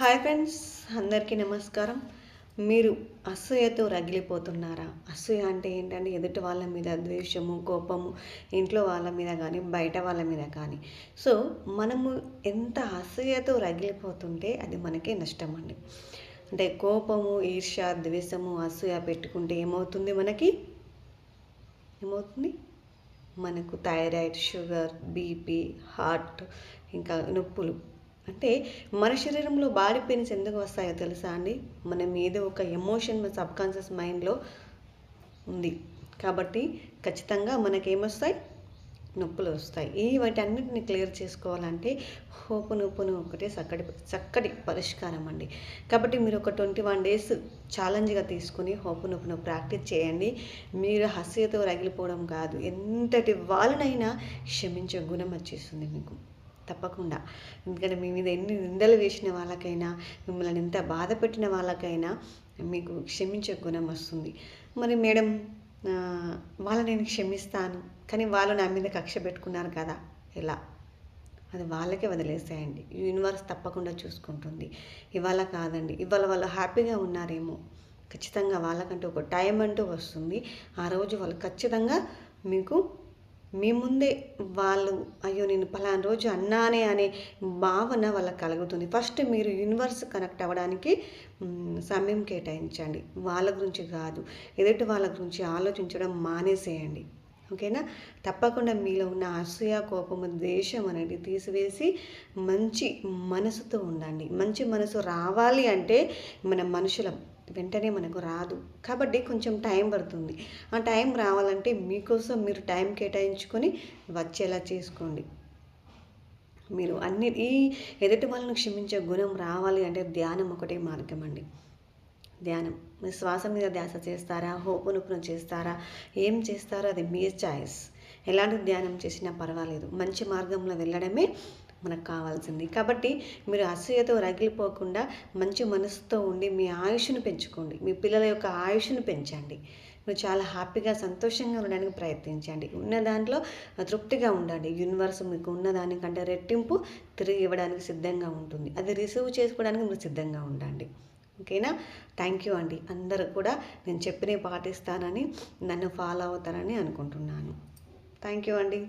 Hi friends అందరికీ నమస్కారం. మీరు అసూయతో రగిలిపోతున్నారా? అసూయ అంటే ఏంటంటే ఎదుటి వాళ్ళ మీద ద్వేషము కోపము ఇంట్లో వాళ్ళ మీద కానీ బయట వాళ్ళ మీద కానీ. సో మనము ఎంత అసూయతో రగిలిపోతుంటే అది మనకే నష్టం అండి. అంటే కోపము ఈర్ష్య ద్వేషము అసూయ పెట్టుకుంటే ఏమవుతుంది మనకి? ఏమవుతుంది? మనకు థైరాయిడ్ షుగర్ బీపీ హార్ట్ ఇంకా నొప్పులు. అంటే మన శరీరంలో బాడీ పెయిన్స్ ఎందుకు వస్తాయో తెలుసా అండి? మనం ఏదో ఒక ఎమోషన్ మన సబ్కాన్షియస్ మైండ్లో ఉంది. కాబట్టి ఖచ్చితంగా మనకేమొస్తాయి? నొప్పులు వస్తాయి. ఈ వాటన్నిటిని క్లియర్ చేసుకోవాలంటే హోపు నొప్పును ఒకటే చక్కటి చక్కటి పరిష్కారం అండి. కాబట్టి మీరు ఒక ట్వంటీ వన్ డేస్ ఛాలెంజ్గా తీసుకుని హోపు నొప్పును ప్రాక్టీస్ చేయండి. మీరు హస్యతో రగిలిపోవడం కాదు. ఎంతటి వాళ్ళనైనా క్షమించే గుణం వచ్చేస్తుంది మీకు. తప్పకుండా. ఎందుకంటే మీ మీద ఎన్ని నిందలు వేసిన వాళ్ళకైనా మిమ్మల్ని ఎంత బాధ పెట్టిన వాళ్ళకైనా మీకు క్షమించే గుణం వస్తుంది. మరి మేడం వాళ్ళ వాళ్ళని నేను క్షమిస్తాను కానీ వాళ్ళు నా మీద కక్ష పెట్టుకున్నారు కదా ఎలా? అది వాళ్ళకే వదిలేసేయండి. యూనివర్స్ తప్పకుండా చూసుకుంటుంది. ఇవాళ కాదండి ఇవాళ వాళ్ళు హ్యాపీగా ఉన్నారేమో. ఖచ్చితంగా వాళ్ళకంటూ ఒక టైం అంటూ వస్తుంది. ఆ రోజు వాళ్ళు ఖచ్చితంగా మీకు మీ ముందే వాళ్ళు అయ్యో నేను పలానా రోజు అన్నానే అనే భావన వాళ్ళకి కలుగుతుంది. ఫస్ట్ మీరు యూనివర్స్ కనెక్ట్ అవ్వడానికి సమయం కేటాయించండి. వాళ్ళ గురించి కాదు ఎదుటి వాళ్ళ గురించి ఆలోచించడం మానేసేయండి. ఓకేనా? తప్పకుండా మీలో ఉన్న అసూయ కోపము ద్వేషం అనేది తీసివేసి మంచి మనసుతో ఉండండి. మంచి మనసు రావాలి అంటే మన మనుషులం. వెంటనే మనకు రాదు. కాబట్టి కొంచెం టైం పడుతుంది. ఆ టైం రావాలంటే మీకోసం మీరు టైం కేటాయించుకొని వచ్చేలా చేసుకోండి. మీరు అన్ని ఈ ఎదుటి వాళ్ళను క్షమించే గుణం రావాలి అంటే ధ్యానం ఒకటే మార్గం అండి. ధ్యానం. మీరు శ్వాస మీద ధ్యాస చేస్తారా? హోపునుపును చేస్తారా? ఏం చేస్తారో అది మీ చాయిస్. ఎలాంటి ధ్యానం చేసినా పర్వాలేదు. మంచి మార్గంలో వెళ్ళడమే మనకు కావాల్సింది. కాబట్టి మీరు అసూయతో రగిలిపోకుండా మంచి మనసుతో ఉండి మీ ఆయుష్ను పెంచుకోండి. మీ పిల్లల యొక్క ఆయుష్ను పెంచండి. మీరు చాలా హ్యాపీగా సంతోషంగా ఉండడానికి ప్రయత్నించండి. ఉన్న దాంట్లో తృప్తిగా ఉండండి. యూనివర్స్ మీకు ఉన్న దానికంటే రెట్టింపు తిరిగి ఇవ్వడానికి సిద్ధంగా ఉంటుంది. అది రిసీవ్ చేసుకోవడానికి మీరు సిద్ధంగా ఉండండి. ఓకేనా? థ్యాంక్ యూ అండి. అందరూ కూడా నేను చెప్పినవి పాటిస్తానని నన్ను ఫాలో అవుతారని అనుకుంటున్నాను. థ్యాంక్ యూ అండి.